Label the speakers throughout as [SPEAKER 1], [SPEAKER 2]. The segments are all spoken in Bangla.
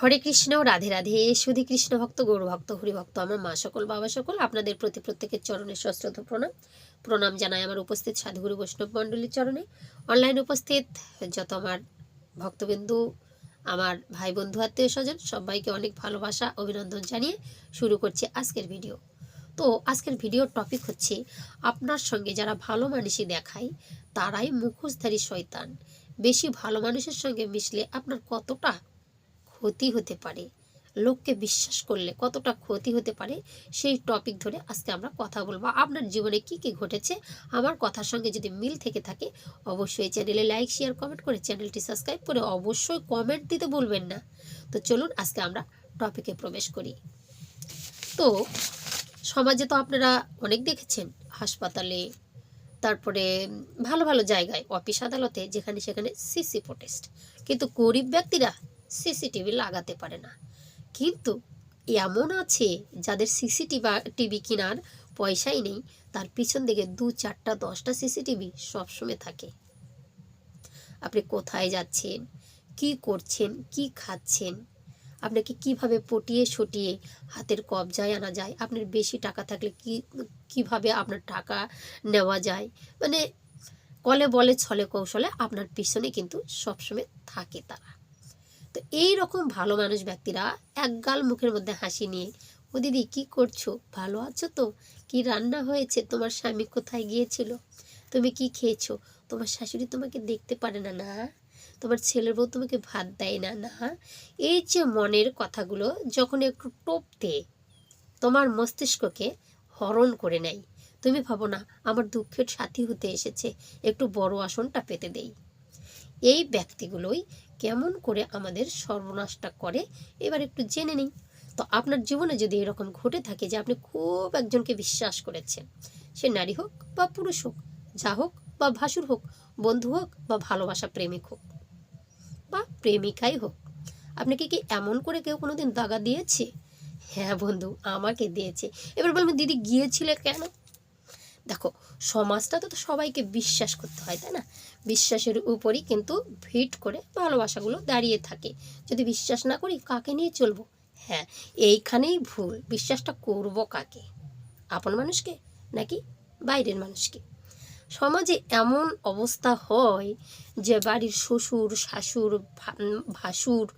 [SPEAKER 1] হরে কৃষ্ণ, রাধে রাধে, সুধী কৃষ্ণ ভক্ত, গৌর ভক্ত, হরি ভক্ত, আমার মা সকল, বাবা সকল, আপনাদের প্রতি প্রত্যেকের চরণে সশ্রদ্ধ প্রণাম। প্রণাম জানাই আমার উপস্থিত সাধুগুরু বৈষ্ণব মণ্ডলীর চরণে। অনলাইন উপস্থিত যত আমার ভক্তবিন্দু, আমার ভাই বন্ধু আত্মীয় স্বজন সবাইকে অনেক ভালোবাসা, অভিনন্দন জানিয়ে শুরু করছি আজকের ভিডিও তো আজকের ভিডিওর টপিক হচ্ছে, আপনার সঙ্গে যারা ভালো মানুষই দেখায়, তারাই মুখোশধারী শয়তান। বেশি ভালো মানুষের সঙ্গে মিশলে আপনার কতটা ক্ষতি হতে পারে। লোককে বিশ্বাস করলে কতটা ক্ষতি হতে পারে, সেই টপিক ধরে আজকে আমরা কথা বলব। আপনার জীবনে কি কি ঘটেছে? আমার কথার সঙ্গে যদি মিল থেকে থাকে, অবশ্যই চ্যানেলে লাইক শেয়ার কমেন্ট করে চ্যানেলটি সাবস্ক্রাইব করে অবশ্যই কমেন্ট দিতে বলবেন না। তো চলুন আজকে আমরা টপিকে প্রবেশ করি। তো সমাজে তো আপনারা অনেক দেখেছেন, হাসপাতালে, তারপরে ভালো ভালো জায়গায়, অফিস, আদালতে, যেখানে সেখানে সিসি প্রোটেস্ট কিন্তু গরিব ব্যক্তিরা সিসিটিভি লাগাতে পারে না। কিন্তু এমন আছে যাদের সিসিটিভি টিভি কেনার পয়সাই নেই, তার পিছন দিকে দু চারটা, দশটা সিসিটিভি সবসময় থাকে। আপনি কোথায় যাচ্ছেন, কি করছেন, কি খাচ্ছেন, আপনাকে কীভাবে পটিয়ে সটিয়ে হাতের কবজায় আনা যায়, আপনার বেশি টাকা থাকলে কি, কীভাবে আপনার টাকা নেওয়া যায় মানে কলে বলে ছলে কৌশলে আপনার পিছনে কিন্তু সবসময় থাকে তারা। তো এই রকম ভালো মানুষ ব্যক্তিরা এক গাল মুখের মধ্যে হাসি নিয়ে, ও দিদি, কি করছ? ভালো আছো তো? কি রান্না হয়েছে? তোমার স্বামী কোথায় গিয়েছিল? তুমি কি খেয়েছো? তোমার শাশুড়ি তোমাকে দেখতে পারে না না? তোমার ছেলের বউ তোমাকে ভাত দেয় না না? এই যে মনের কথাগুলো যখন একটু টোপ দেয় তোমার মস্তিষ্ককে হরণ করে নেয়, তুমি ভাবো না, আমার দুঃখের সাথী হতে এসেছে, একটু বড় আসনটা পেতে দেই। এই ব্যক্তিগুলোই কেমন করে আমাদের সর্বনাশটা করে? এবার একটু জেনে নিই। তো আপনার জীবনে যদি এরকম ঘটে থাকে যে আপনি খুব একজনকে বিশ্বাস করেছেন, সে নারী হোক বা পুরুষ হোক, যা হোক বা ভাসুর হোক, বন্ধু হোক বা ভালোবাসা প্রেমিক হোক বা প্রেমিকাই হোক, আপনাকে কি এমন করে কেউ কোনোদিন দাগা দিয়েছে? হ্যাঁ বন্ধু, আমাকে দিয়েছে। এবার বলবেন দিদি গিয়েছিলে কেন? দেখো, সমাজটা তো সবাইকে বিশ্বাস করতে হয়, তাই না? বিশ্বাসের উপরই কিন্তু ভিট করে ভালোবাসাগুলো দাঁড়িয়ে থাকে। যদি বিশ্বাস না করি, কাকে নিয়ে চলবো? হ্যাঁ এইখানেই ভুল। বিশ্বাসটা করব কাকে? আপন মানুষকে নাকি বাইরের মানুষকে? সমাজে এমন অবস্থা হয় যে বাড়ির শ্বশুর, শাশুর ভাসুর,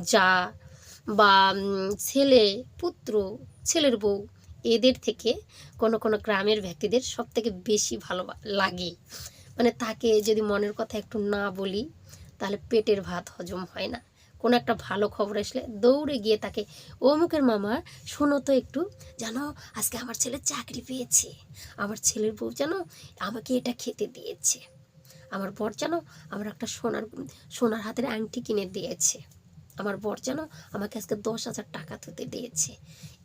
[SPEAKER 1] যা বা ছেলে, পুত্র, ছেলের বউ এদের থেকে কোনো কোনো গ্রামের ব্যক্তিদের সব থেকে বেশি ভালো লাগে। মানে তাকে যদি মনের কথা একটু না বলি, তাহলে পেটের ভাত হজম হয় না। কোনো একটা ভালো খবর আসলে দৌড়ে গিয়ে তাকে অমুকের মামা, শোনো তো একটু, জানো, আজকে আমার ছেলে চাকরি পেয়েছে। আমার ছেলের বউ জানো আমাকে এটা খেতে দিয়েছে। আমার বর জানো আমার একটা সোনার সোনার হাতের আংটি কিনে দিয়েছে। আমার বর যেন আমাকে আজকে দশ হাজার টাকা থুতে দিয়েছে।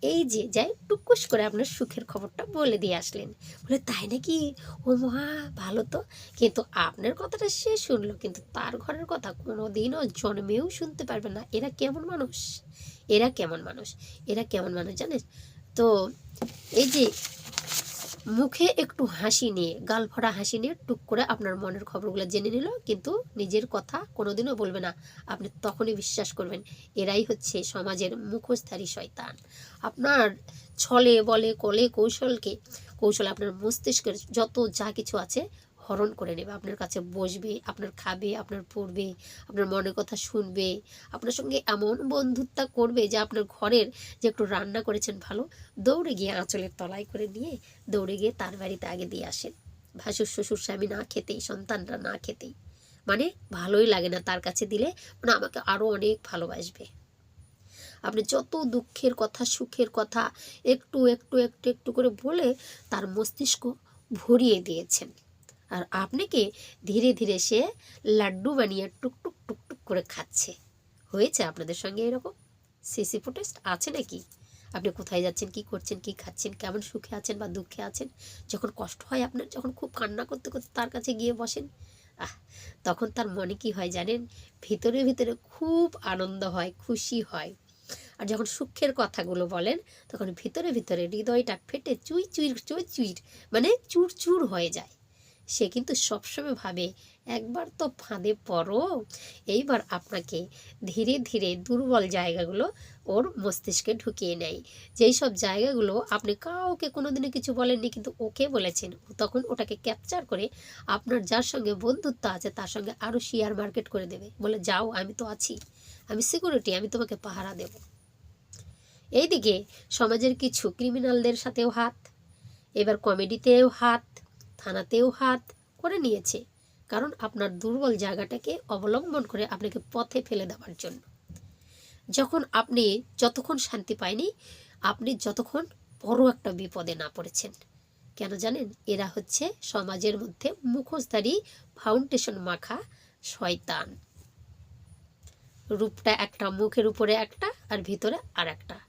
[SPEAKER 1] এই যে, যাই টুকুস করে আপনার সুখের খবরটা বলে দিয়ে আসলেন। বলে, তাই নাকি? ও মা ভালো তো। কিন্তু আপনার কথাটা সে শুনলো, কিন্তু তার ঘরের কথা কোনো দিনও জন্মেও শুনতে পারবে না। এরা কেমন মানুষ? এরা কেমন মানুষ? এরা কেমন মানুষ জানেন? তো এই যে মুখে একটু হাসি নিয়ে, গাল ভরা হাসি নিয়ে টুক করে আপনার মনের খবরগুলো জেনে নিল, কিন্তু নিজের কথা কোনোদিনও বলবে না। আপনি তখনই বিশ্বাস করবেন, এরাই হচ্ছে সমাজের মুখোশধারী শয়তান। আপনার ছলে বলে কলে কৌশলকে, কৌশল আপনার মস্তিষ্কের যত যা কিছু আছে হরণ করে নেবে। আপনার কাছে বসবে, আপনার খাবে, আপনার পড়বে, আপনার মনের কথা শুনবে। আপনার সঙ্গে এমন বন্ধুত্ব করবে যে আপনার ঘরের যে একটু রান্না করেছেন ভালো, দৌড়ে গিয়ে আঁচলের তলায় করে নিয়ে দৌড়ে গিয়ে তার বাড়িতে আগে দিয়ে আসেন। ভাসুর শ্বশুর স্বামী না খেতেই, সন্তানরা না খেতেই। মানে ভালোই লাগে না তার কাছে দিলে মানে আমাকে আরও অনেক ভালোবাসবে। আপনি যত দুঃখের কথা, সুখের কথা একটু একটু একটু একটু করে বলে তার মস্তিষ্ক ভরিয়ে দিয়েছেন। আর আপনাকে ধীরে ধীরে সে লাড্ডু বানিয়ে টুকটুক টুকটুক করে খাচ্ছে। হয়েছে আপনাদের সঙ্গে এরকম? সিসি প্রোটেস্ট আছে নাকি? আপনি কোথায় যাচ্ছেন, কি করছেন, কি খাচ্ছেন, কেমন সুখে আছেন বা দুঃখে আছেন? যখন কষ্ট হয় আপনার, যখন খুব কান্না করতে করতে তার কাছে গিয়ে বসেন, আহ, তখন তার মনে কি হয় জানেন? ভিতরে ভিতরে খুব আনন্দ হয়, খুশি হয়। আর যখন সুখের কথাগুলো বলেন, তখন ভিতরে ভিতরে হৃদয়টা ফেটে চুই চুই চুই চুই মানে চুর চুর হয়ে যায়। সে কিন্তু সবসময় ভাবে, একবার তো ফাঁদে পড়ো। এইবার আপনাকে ধীরে ধীরে দুর্বল জায়গাগুলো ওর মস্তিষ্কে ঢুকিয়ে নেয়। যেই সব জায়গাগুলো আপনি কাউকে কোনোদিনও কিছু বলেননি, কিন্তু ওকে বলেছেন, ও তখন ওটাকে ক্যাপচার করে আপনার যার সঙ্গে বন্ধুত্ব আছে তার সঙ্গে আরও শেয়ার মার্কেট করে দেবে। বলে, যাও, আমি তো আছি। আমি সিকিউরিটি আমি তোমাকে পাহারা দেব। এইদিকে সমাজের কিছু ক্রিমিনালদের সাথেও হাত, এবার কমেডিতেও হাত থানাতেও হাত করে নিয়েছে, কারণ আপনার দুর্বল জায়গাটাকে অবলম্বন করে আপনাকে পথে ফেলে দেওয়ার জন্য। যখন আপনি যতক্ষণ শান্তি পায়নি, আপনি যতক্ষণ বড় একটা বিপদে না পড়েছেন। কেন জানেন? এরা হচ্ছে সমাজের মধ্যে মুখোশধারী, ফাউন্ডেশন মাখা শয়তান। রূপটা একটা, মুখের উপরে একটা আর ভিতরে আর একটা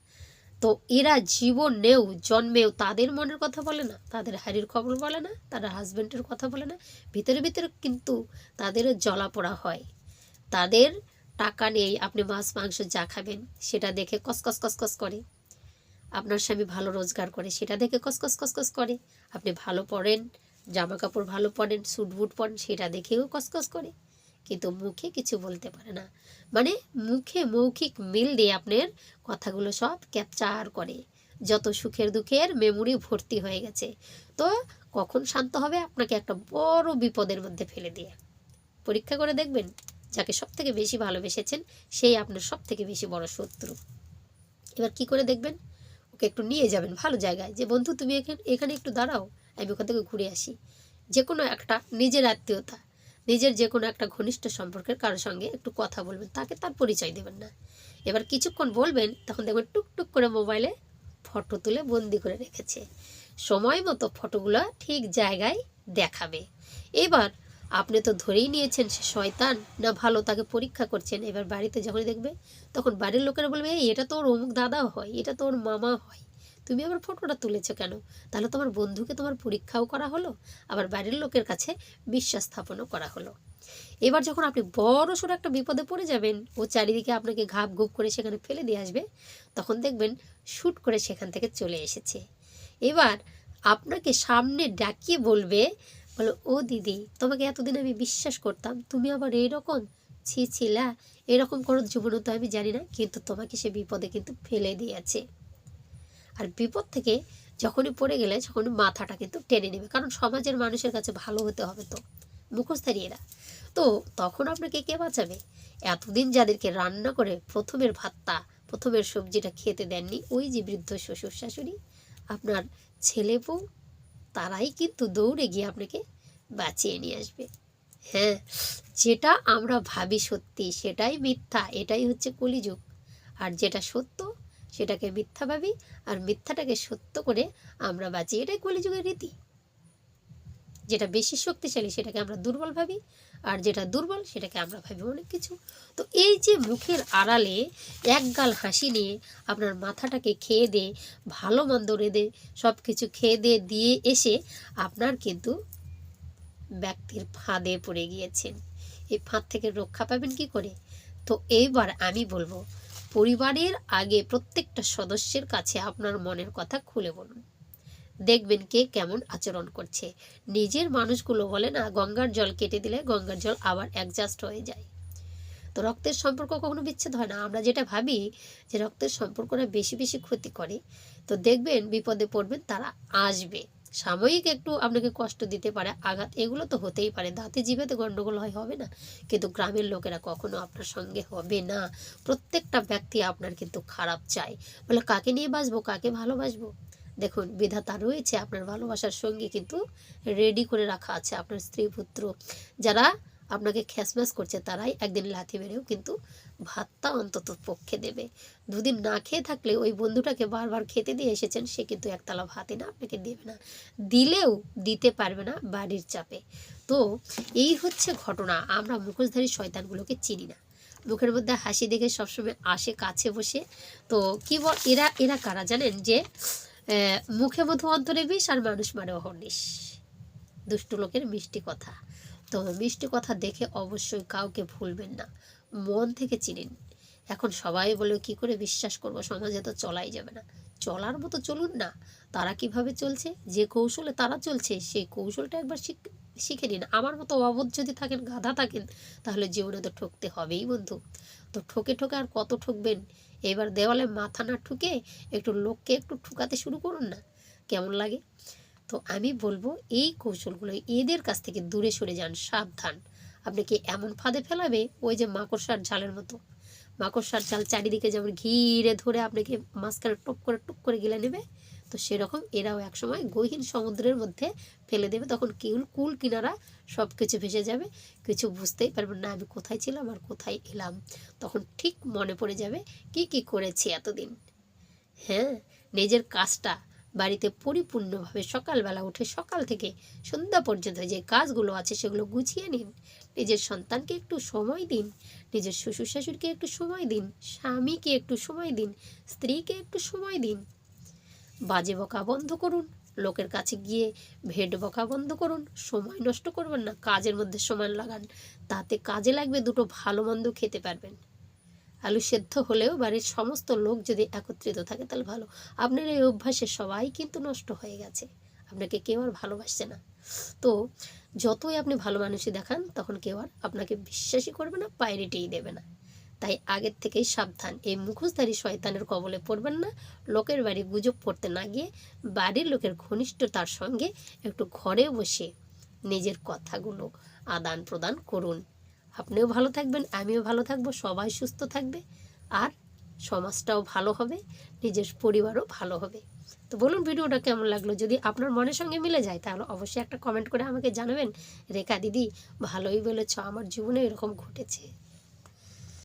[SPEAKER 1] তো এরা জীবনেও জন্মেও তাদের মনের কথা বলে না, তাদের হাড়ির খবর বলে না তাদের হাজব্যান্ডের কথা বলে না। ভিতরে ভিতরে কিন্তু তাদেরও জ্বলাপোড়া হয়। তাদের টাকা নেই আপনি মাছ, মাংস যা খাবেন, সেটা দেখে কসকস কসকস করে। আপনার স্বামী ভালো রোজগার করে, সেটা দেখে কসকস কসকস করে। আপনি ভালো পরেন জামা কাপড় ভালো পরেন স্যুট বুট পরেন, সেটা দেখেও কসকস করে। কিন্তু মুখে কিছু বলতে পারে না। মানে মুখে মৌখিক মিল দিয়ে আপনার কথাগুলো সব ক্যাপচার করে। যত সুখের দুঃখের মেমোরি ভর্তি হয়ে গেছে। তো কখন শান্ত হবে? আপনাকে একটা বড় বিপদের মধ্যে ফেলে দিয়ে। পরীক্ষা করে দেখবেন যাকে সব থেকে বেশি ভালোবেসেছেন, সেই আপনার সব থেকে বেশি বড় শত্রু। এবার কি করে দেখবেন? ওকে একটু নিয়ে যাবেন ভালো জায়গায়। যে, বন্ধু, তুমি এখানে এখানে একটু দাঁড়াও। আমি ওখান থেকে ঘুরে আসি। যে কোনো একটা নিজের আত্মীয়তা। নিজের যে কোনো একটা ঘনিষ্ঠ সম্পর্কের কারোর সঙ্গে একটু কথা বলবেন, তাকে তার পরিচয় দেবেন না। এবার কিছুক্ষণ বলবেন, তখন দেখবেন টুকটুক করে মোবাইলে ফটো তুলে বন্দি করে রেখেছে। সময় মতো ফটোগুলো ঠিক জায়গায় দেখাবে। এবার আপনি তো ধরেই নিয়েছেন সে শয়তান, না ভালো তাকে পরীক্ষা করছেন। এবার বাড়িতে যখনই দেখবে, তখন বাড়ির লোকেরা বলবে, এই, এটা তো ওর অমুক দাদা হয়, এটা তো ওর মামা হয়। তুমি আবার ফটোটা তুলেছো কেন? তাহলে তোমার বন্ধুকে তোমার পরীক্ষাও করা হলো, আবার বাড়ির লোকের কাছে বিশ্বাস স্থাপনও করা হলো। এবার যখন আপনি বড় সড়ো একটা বিপদে পড়ে যাবেন, ও চারিদিকে আপনাকে ঘাপ ঘুপ করে সেখানে ফেলে দিয়ে আসবে, তখন দেখবেন শ্যুট করে সেখান থেকে চলে এসেছে। এবার আপনাকে সামনে ডাকিয়ে বলবে, বলো, ও দিদি, তোমাকে এতদিন আমি বিশ্বাস করতাম, তুমি আবার এইরকম ছি ছিলা এরকম কোনো জীবনও তো আমি জানি না, কিন্তু তোমাকে সে বিপদে কিন্তু ফেলে দিয়েছে। আর বিপদ থেকে যখনই পড়ে গেলে যখনই মাথাটা কিন্তু টেনে নেবে, কারণ সমাজের মানুষের কাছে ভালো হতে হবে তো মুখোশধারী এরা তো তখন আপনাকে কে বাঁচাবে? এতদিন যাদেরকে রান্না করে প্রথমের ভাতটা, প্রথমের সবজিটা খেতে দেননি, ওই যে বৃদ্ধ শ্বশুর শাশুড়ি, আপনার ছেলে বউ, তারাই কিন্তু দৌড়ে গিয়ে আপনাকে বাঁচিয়ে নিয়ে আসবে। হ্যাঁ যেটা আমরা ভাবি সত্যি, সেটাই মিথ্যা, এটাই হচ্ছে কলিযুগ। আর যেটা সত্য সেটাকে মিথ্যা ভাবি আর মিথ্যাটাকে সত্য করে আমরা বাঁচি এটাই কলিযুগের রীতি। যেটা বেশি শক্তিশালী সেটাকে আমরা দুর্বল ভাবি আর যেটা দুর্বল সেটাকে আমরা ভাবি অনেক কিছু। তো এই যে মুখের আড়ালে একগাল হাসি নিয়ে আপনার মাথাটাকে খেয়ে দিয়ে ভালো মন্দ রেঁধে সব কিছু খেয়ে দিয়ে দিয়ে এসে আপনার কিন্তু ব্যক্তির ফাঁদে পড়ে গিয়েছেন। এই ফাঁদ থেকে রক্ষা পাবেন কি করে? তো এইবার আমি বলব পরিবারের আগে প্রত্যেকটা সদস্যের কাছে আপনার মনের কথা খুলে বলুন। দেখবেন কে কেমন আচরণ করছে। নিজের মানুষগুলো বলে না, গঙ্গার জল কেটে দিলে গঙ্গার জল আবার অ্যাডজাস্ট হয়ে যায়। তো রক্তের সম্পর্ক কখনো বিচ্ছেদ হয় না। আমরা যেটা ভাবি যে রক্তের সম্পর্কটা বেশি বেশি ক্ষতি করে। তো দেখবেন বিপদে পড়বেন, তারা আসবে। সাময়িক একটু আপনাকে কষ্ট দিতে পারে, আঘাত এগুলো তো হতেই পারে। দাঁতে জিভেতে গণ্ডগোল হয়, হবে না। কিন্তু গ্রামের লোকেরা কখনো আপনার সঙ্গে হবে না। প্রত্যেকটা ব্যক্তি আপনার কিন্তু খারাপ চায়। বলে, কাকে নিয়ে বাঁচবো? কাকে ভালোবাসবো? দেখুন, বিধাতা রয়েছে, আপনার ভালোবাসার সঙ্গে কিন্তু রেডি করে রাখা আছে। আপনার স্ত্রী, পুত্র, যারা আপনাকে খ্যাসম্যাস করছে, তারাই একদিন লাথি মেরেও কিন্তু ভাতটা অন্তত পক্ষে দেবে। দুদিন না খেয়ে থাকলে ওই বন্ধুটাকে বারবার খেতে দিয়ে এসেছেন, সে কিন্তু একতলা ভাতে না, আপনাকে দেবে না। দিলেও দিতে পারবে না বাড়ির চাপে। তো এই হচ্ছে ঘটনা, আমরা মুখোশধারী শয়তানগুলোকে চিনি না। মুখের মধ্যে হাসি দেখে সবসময় আসে কাছে বসে। তো কি বল এরা এরা কারা জানেন যে মুখে মধু অন্তরে বিষ আর মানুষ মানে অহর্নিশ। দুষ্ট লোকের মিষ্টি কথা। তো মিষ্টি কথা দেখে অবশ্যই কাউকে ভুলবেন না। মন থেকে চিনেন। এখন সবাই বলে, কি করে বিশ্বাস করব? সমাজে তো চলাই যাবে না। চলার মতো চলুন না। তারা কীভাবে চলছে? যে কৌশলে তারা চলছে, সেই কৌশলটা একবার শিখে নিন। আমার মতো অবোধ যদি থাকেন, গাধা থাকেন, তাহলে জীবনে তো ঠকতে হবেই বন্ধু। তো ঠকে ঠকে আর কত ঠকবেন? এবার দেওয়ালে মাথা না ঠুকে একটু লোককে একটু ঠুকাতে শুরু করুন না। কেমন লাগে? তো আমি বলব এই কৌশলগুলো এদের কাছ থেকে দূরে সরে যান, সাবধান। আপনাকে এমন ফাঁদে ফেলাবে ওই যে মাকড়সার জালের মতো। মাকড়সার জাল চারিদিকে যেমন ঘিরে ধরে আপনাকে মাঝখানে টুক করে টুক করে গিলে নেবে, তো সেরকম এরাও একসময় গহীন সমুদ্রের মধ্যে ফেলে দেবে। তখন কিউল কুল কিনারা সব কিছু ভেসে যাবে। কিছু বুঝতেই পারবেন না আমি কোথায় ছিলাম আর কোথায় এলাম। তখন ঠিক মনে পড়ে যাবে, কি কি করেছি এতদিন? হ্যাঁ নিজের কাজটা বাড়িতে পরিপূর্ণভাবে সকালবেলা উঠে সকাল থেকে সন্ধ্যা পর্যন্ত যে কাজগুলো আছে সেগুলো গুছিয়ে নিন। নিজের সন্তানকে একটু সময় দিন, নিজের শ্বশুর শাশুড়িকে একটু সময় দিন, স্বামীকে একটু সময় দিন, স্ত্রীকে একটু সময় দিন। বাজে বকা বন্ধ করুন, লোকের কাছে গিয়ে ভেট বকা বন্ধ করুন, সময় নষ্ট করবেন না, কাজের মধ্যে সময় লাগান। তাতে কাজে লাগবে দুটো ভালো মন্দ খেতে পারবেন। আলু সেদ্ধ হলেও বাড়ির সমস্ত লোক যদি একত্রিত থাকে, তাহলে ভালো। আপনার এই অভ্যাসে সবাই কিন্তু নষ্ট হয়ে গেছে। আপনাকে কেউ আর ভালোবাসছে না। তো যতই আপনি ভালো মানুষই দেখান, তখন কেউ আর আপনাকে বিশ্বাসই করবে না পায়রিটিই দেবে না। তাই আগের থেকেই সাবধান। এই মুখোশধারী শয়তানের কবলে পড়বেন না। লোকের বাড়ি গুজব পড়তে না গিয়ে বাড়ির লোকের ঘনিষ্ঠতার সঙ্গে একটু ঘরে বসে নিজের কথাগুলো আদান প্রদান করুন। আপনিও ভালো থাকবেন, আমিও ভালো থাকব, সবাই সুস্থ থাকবে আর সমাজটাও ভালো হবে, নিজের পরিবারও ভালো হবে। তো বলুন ভিডিওটা কেমন লাগল? যদি আপনার মনের সঙ্গে মিলে যায়, তাহলে অবশ্যই একটা কমেন্ট করে আমাকে জানাবেন। রেখা দিদি, ভালোই বলেছ, আমার জীবনে এরকম ঘটেছে।